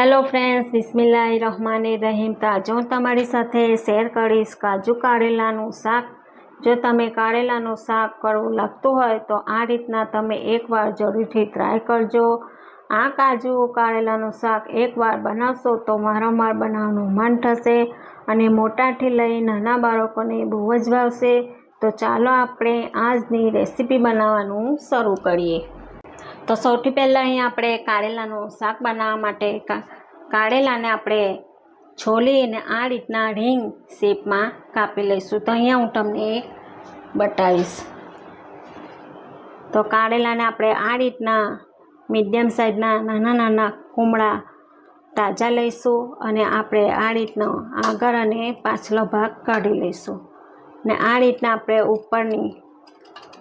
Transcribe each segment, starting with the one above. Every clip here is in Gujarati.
હેલો ફ્રેન્ડ્સ બિસ્મિલ્લાહ રહમાન રહીમ તો હું તમારી સાથે શેર કરીશ કાજુ કારેલાનું શાક. જો તમે કારેલાનું શાક કરવું લાગતું હોય તો આ રીતના તમે એકવાર જરૂરથી ટ્રાય કરજો. આ કાજુ કારેલાનું શાક એકવાર બનાવશો તો વારંવાર બનાવવાનું મન થશે અને મોટાથી લઈ નાના બાળકોને બહુ જ ભાવશે. તો ચાલો આપણે આજની રેસીપી બનાવવાનું શરૂ કરીએ. તો સૌથી પહેલાં અહીં આપણે કારેલાનું શાક બનાવવા માટે કારેલાને આપણે છોલીને આ રીતના રિંગ શેપમાં કાપી લઈશું. તો અહીંયા હું તમને એક બતાવીશ. તો કારેલાને આપણે આ રીતના મીડિયમ સાઇઝના નાના નાના કુમળા તાજા લઈશું અને આપણે આ રીતનો આગળ અને પાછલો ભાગ કાઢી લઈશું. ને આ રીતના આપણે ઉપરની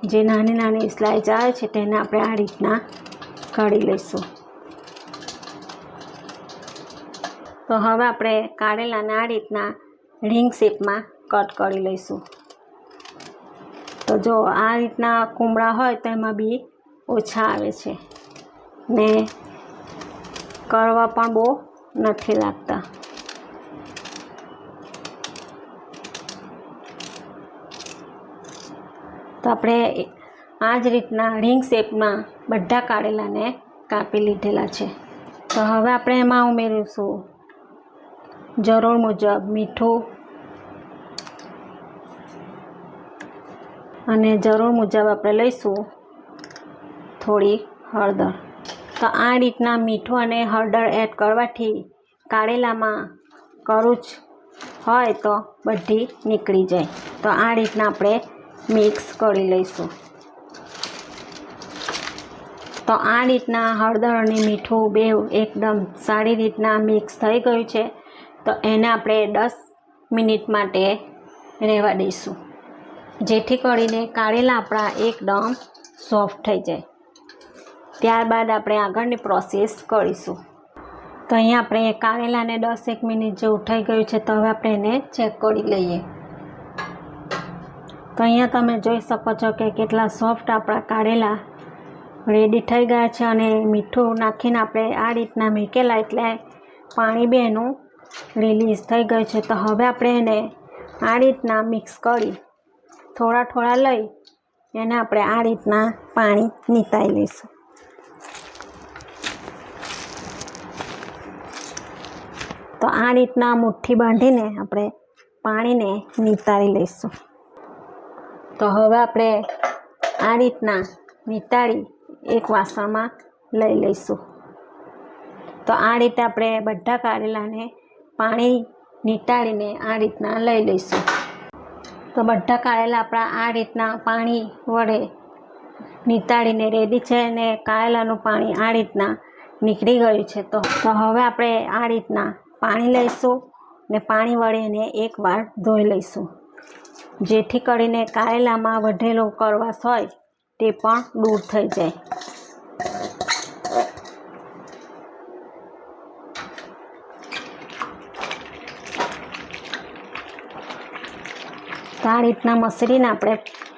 જે નાની નાની સ્લાઇસ આવે છે તેને આપણે આ રીતના કાઢી લઈશું. તો હવે આપણે કાઢેલાને આ રીતના રિંગ શેપમાં કટ કરી લઈશું. તો જો આ રીતના કુમળા હોય તો એમાં બી ઓછા આવે છે. ને કરવા પણ બહુ નથી લાગતા. તો આપણે આ જ રીતના રિંગ શેપમાં બધા કાઢેલાને કાપી લીધેલા છે. તો હવે આપણે એમાં ઉમેરીશું. જરૂર મુજબ મીઠું અને જરૂર મુજબ આપણે લઈશું થોડી હળદર. તો આ રીતના મીઠું અને હળદર એડ કરવાથી કારેલામાં કરું જ હોય તો બધી નીકળી જાય. તો આ રીતના આપણે મિક્સ કરી લઈશું. તો આ રીતના હળદર અને મીઠું બેવ એકદમ સારી રીતના મિક્સ થઈ ગયું છે. તો એને આપણે દસ મિનિટ માટે રહેવા દઈશું. જેથી કરીને કારેલા આપણા એકદમ સોફ્ટ થઈ જાય. ત્યારબાદ આપણે આગળની પ્રોસેસ કરીશું. તો અહીંયા આપણે કારેલાને દસ એક મિનિટ જેવું થઈ ગયું છે, તો હવે આપણે એને ચેક કરી લઈએ. તો અહીંયા તમે જોઈ શકો છો કે કેટલા સોફ્ટ આપણા કાઢેલા રેડી થઈ ગયા છે અને મીઠું નાખીને આપણે આ રીતના મૂકેલા, એટલે પાણી બી એનું રિલીઝ થઈ ગયું છે. તો હવે આપણે એને આ રીતના મિક્સ કરી, થોડા થોડા લઈ, એને આપણે આ રીતના પાણી નીતાઈ લઈશું. તો આ રીતના મુઠ્ઠી બાંધીને આપણે પાણીને નીતાળી લઈશું. તો હવે આપણે આ રીતના વીંટાળી એક વાસણમાં લઈ લઈશું. તો આ રીતે આપણે બધા કારેલાને પાણી નીટાળીને આ રીતના લઈ લઈશું. તો બધા કારેલા આપણા આ રીતના પાણી વડે નીતાળીને રેડી છે અને કારેલાનું પાણી આ રીતના નીકળી ગયું છે. તો તો હવે આપણે આ રીતના પાણી લઈશું ને પાણી વડે એને એકવાર ધોઈ લઈશું. જેથી કરીને કારેલામાં વધેલો કરવાશ હોય તે પણ દૂર થઈ જાય. આ રીતના મસરીને આપણે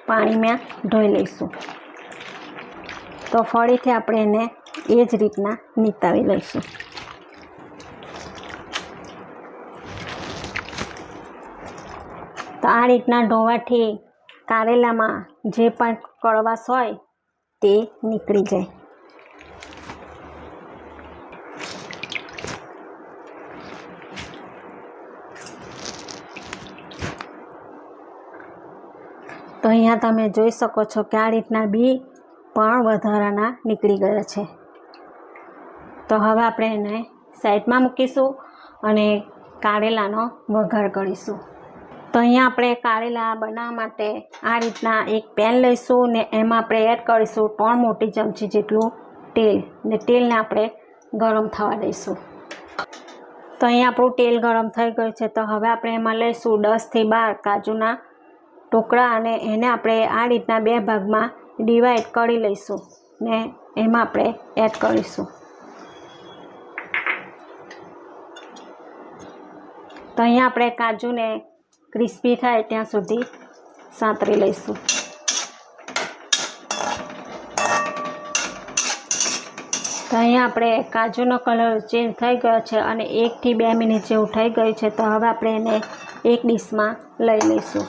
પાણીમાં ધોઈ લઈશું. તો ફરીથી આપણે એને એ જ રીતના નીતાવી લઈશું. તો આ રીતના ઢોવાથી કારેલામાં જે પણ કડવાશ હોય તે નીકળી જાય. તો અહીંયા તમે જોઈ શકો છો કે આ રીતના બી પણ વધારાના નીકળી ગયા છે. તો હવે આપણે એને સાઈડમાં મૂકીશું અને કારેલાનો વઘાર કરીશું. તો અહીંયા આપણે કારેલા બનાવવા માટે આ રીતના એક પેન લઈશું ને એમાં આપણે એડ કરીશું ત્રણ મોટી ચમચી જેટલું તેલ ને તેલને આપણે ગરમ થવા દઈશું. તો અહીંયા આપણું તેલ ગરમ થઈ ગયું છે. તો હવે આપણે એમાં લઈશું દસથી બાર કાજુના ટુકડા અને એને આપણે આ રીતના બે ભાગમાં ડિવાઈડ કરી લઈશું ને એમાં આપણે એડ કરીશું. તો અહીંયા આપણે કાજુને ક્રિસ્પી થાય ત્યાં સુધી સાંતરી લઈશું. તો અહીંયા આપણે કાજુનો કલર ચેન્જ થઈ ગયો છે અને એકથી બે મિનિટ જેવું થઈ ગયું છે, તો હવે આપણે એને એક ડીશમાં લઈ લઈશું.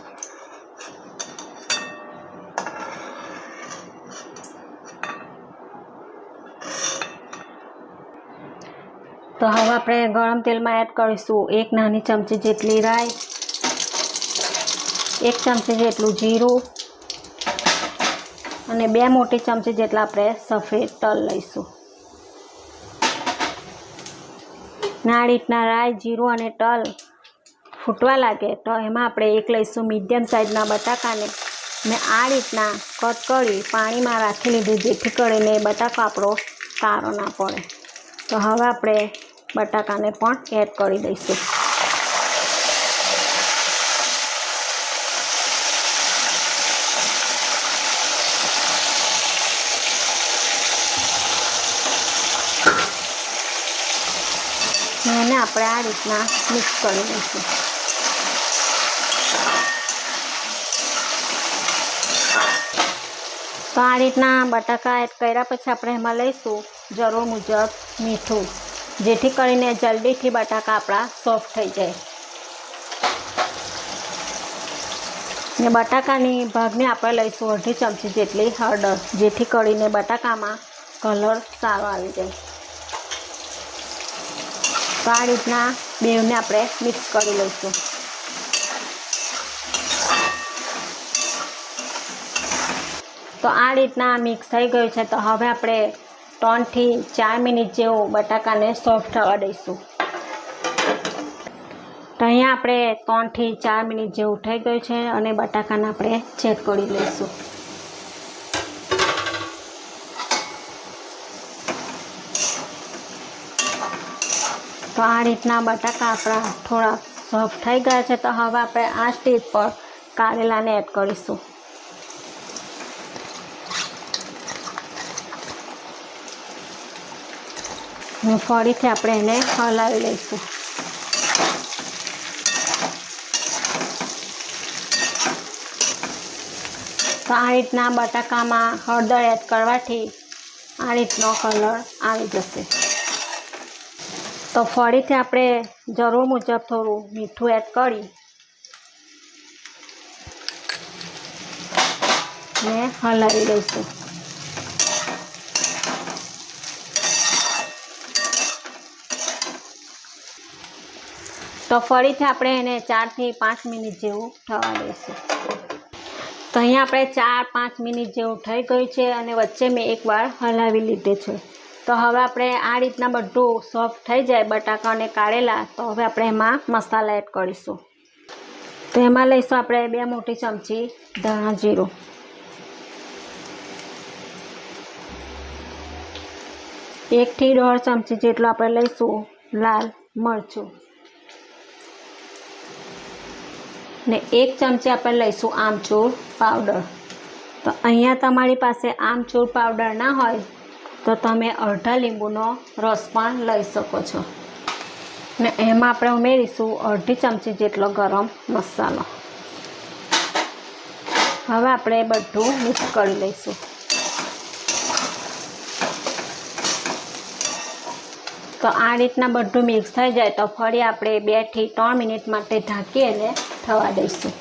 તો હવે આપણે ગરમ તેલમાં એડ કરીશું એક નાની ચમચી જેટલી રાઈ એક ચમચી જેટલું જીરું અને બે મોટી ચમચી જેટલા આપણે સફેદ તલ લઈશું. આ રીતના રાઈ, જીરું અને તલ ફૂટવા લાગે તો એમાં આપણે એક લઈશું મીડિયમ સાઇઝના બટાકાને. ને આ રીતના કટ કરી પાણીમાં રાખી લીધું જેથી કરીને બટાકો આપણો કારો ના પડે. તો હવે આપણે બટાકાને પણ એડ કરી દઈશું. ને એને આપણે આ રીતના મિક્સ કરી દઈશું તો આ રીતના બટાકા એડ કર્યા પછી આપણે એમાં લઈશું જરૂર મુજબ મીઠું, જેથી કરીને જલ્દીથી બટાકા આપણા સોફ્ટ થઈ જાય. ને બટાકાની ભાગને આપણે લઈશું અડધી ચમચી જેટલી હળદર, જેથી કરીને બટાકામાં કલર સારો આવી જાય. તો આ રીતના બેવને આપણે મિક્સ કરી લઈશું. તો આ રીતના મિક્સ થઈ ગયું છે. તો હવે આપણે ત્રણથી ચાર મિનિટ જેવું બટાકાને સોફ્ટ થવા દઈશું તો અહીંયા આપણે ત્રણથી ચાર મિનિટ જેવું થઈ ગયું છે અને બટાકાને આપણે ચેક કરી લઈશું. તો આ રીતના બટાકા આપણા થોડા સોફ્ટ થઈ ગયા છે, તો હવે આપણે આ સ્ટેજ પર કારેલાને એડ કરીશું. ફરીથી આપણે એને હલાવી લઈશું. તો આ રીતના બટાકામાં હળદર એડ કરવાથી આ રીતનો કલર આવી જશે. તો ફરીથી આપણે જરૂર મુજબ થોડું મીઠું એડ કરી ને હલાવી દઈશું તો ફરીથી આપણે એને ચારથી પાંચ મિનિટ જેવું થવા દઈશું. તો અહીંયા આપણે ચાર પાંચ મિનિટ જેવું થઈ ગયું છે અને વચ્ચે મેં એકવાર હલાવી લીધે છે. તો હવે આપણે આ રીતના બધું સોફ્ટ થઈ જાય બટાકા અને કાઢેલા, તો હવે આપણે એમાં મસાલા એડ કરીશું. તો એમાં લઈશું આપણે બે મોટી ચમચી ધાણા જીરું. એકથી દોઢ ચમચી જેટલું આપણે લઈશું લાલ મરચું. ને એક ચમચી આપણે લઈશું આમચૂર પાવડર. તો અહીંયા તમારી પાસે આમચૂર પાવડર ના હોય તો તમે અડધા લીંબુનો રસ પણ લઈ શકો છો. ને એમાં આપણે ઉમેરીશું અડધી ચમચી જેટલો ગરમ મસાલો. હવે આપણે બધું મિક્સ કરી લઈશું. તો આ રીતના બધું મિક્સ થઈ જાય તો ફરી આપણે બેથી ત્રણ મિનિટ માટે ઢાંકી અને થવા દઈશું.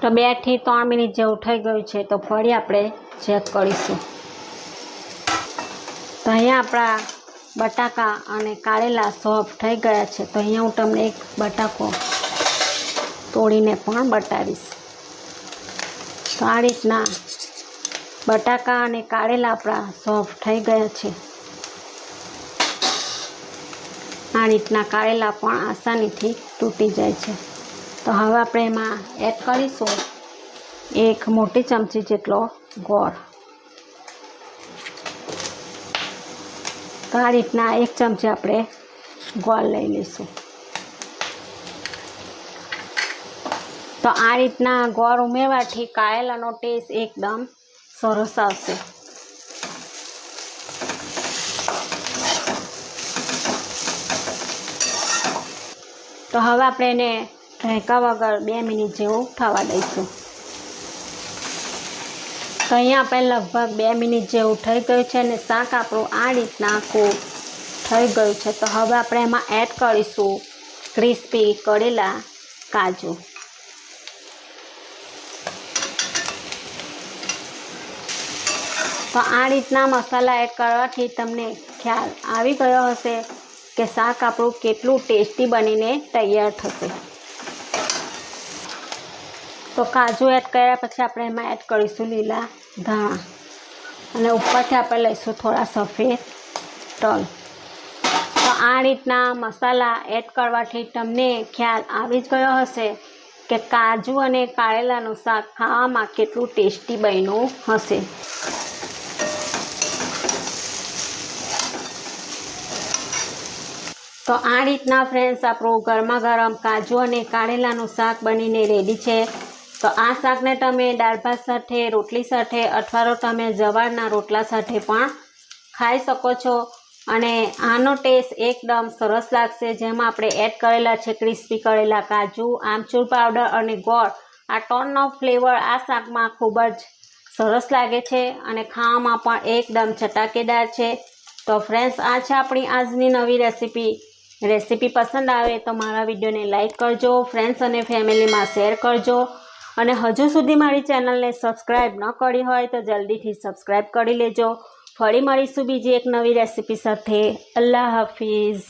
તો બેથી ત્રણ મિનિટ જેવું થઈ ગયું છે તો ફરી આપણે ચેક કરીશું. તો અહીંયા આપણા બટાકા અને કારેલા સોફ્ટ થઈ ગયા છે. તો અહીંયા હું તમને એક બટાકો તોડીને પણ બતાવીશ. તો આ રીતના બટાકા અને કારેલા આપણા સોફ્ટ થઈ ગયા છે. આ રીતના કારેલા પણ આસાનીથી તૂટી જાય છે. તો હવે આપણે એમાં એડ કરીશું એક મોટી ચમચી જેટલો ગોળ. તો આ રીતના એક ચમચી આપણે ગોળ લઈ લઈશું. તો આ રીતના ગોળ ઉમેરવાથી કારેલાનો ટેસ્ટ એકદમ સરસ આવશે. તો હવે આપણે એને ઢાંકા વગર બે મિનિટ જેવું થવા દઈશું. તો અહીંયા આપણે લગભગ બે મિનિટ જેવું થઈ ગયું છે અને શાક આપણું આ રીતના આખું થઈ ગયું છે. તો હવે આપણે એમાં એડ કરીશું ક્રિસ્પી કરેલા કાજુ. તો આ રીતના મસાલા એડ કરવાથી તમને ખ્યાલ આવી ગયો હશે કે શાક આપણું કેટલું ટેસ્ટી બનીને તૈયાર થશે. તો કાજુ એડ કર્યા પછી આપણે એમાં એડ કરીશું લીલા ધાણા. અને ઉપરથી આપણે લઈશું થોડા સફેદ તલ. તો આ રીતના મસાલા એડ કરવાથી તમને ખ્યાલ આવી જ ગયો હશે કે કાજુ અને કારેલાનું શાક ખાવામાં કેટલું ટેસ્ટી બન્યું હશે. તો આ રીતના ફ્રેન્ડ્સ આપણું ગરમા ગરમ કાજુ અને કારેલાનું શાક બનીને રેડી છે. તો આ શાકને તમે દાળ ભાત સાથે, રોટલી સાથે અથવા તમે જવારના રોટલા સાથે પણ ખાઈ શકો છો. અને આનો ટેસ્ટ એકદમ સરસ લાગશે. જેમાં આપણે એડ કરેલા છે ક્રિસ્પી કરેલા કાજુ, આમચૂર પાવડર અને ગોળ. આ ટોનનો ફ્લેવર આ શાકમાં ખૂબ જ સરસ લાગે છે અને ખાવામાં પણ એકદમ ચટાકેદાર છે. તો ફ્રેન્ડ્સ આ છે આપણી આજની નવી રેસીપી રેસીપી પસંદ આવે તો મારા વિડીયોને લાઇક કરજો. ફ્રેન્ડ્સ અને ફેમિલીમાં શેર કરજો. અને હજુ સુધી મારી ચેનલને સબસ્ક્રાઈબ ન કરી હોય તો જલ્દીથી સબસ્ક્રાઈબ કરી લેજો. ફરી મળીશું બીજી એક નવી રેસીપી સાથે. અલ્લાહ હાફિઝ.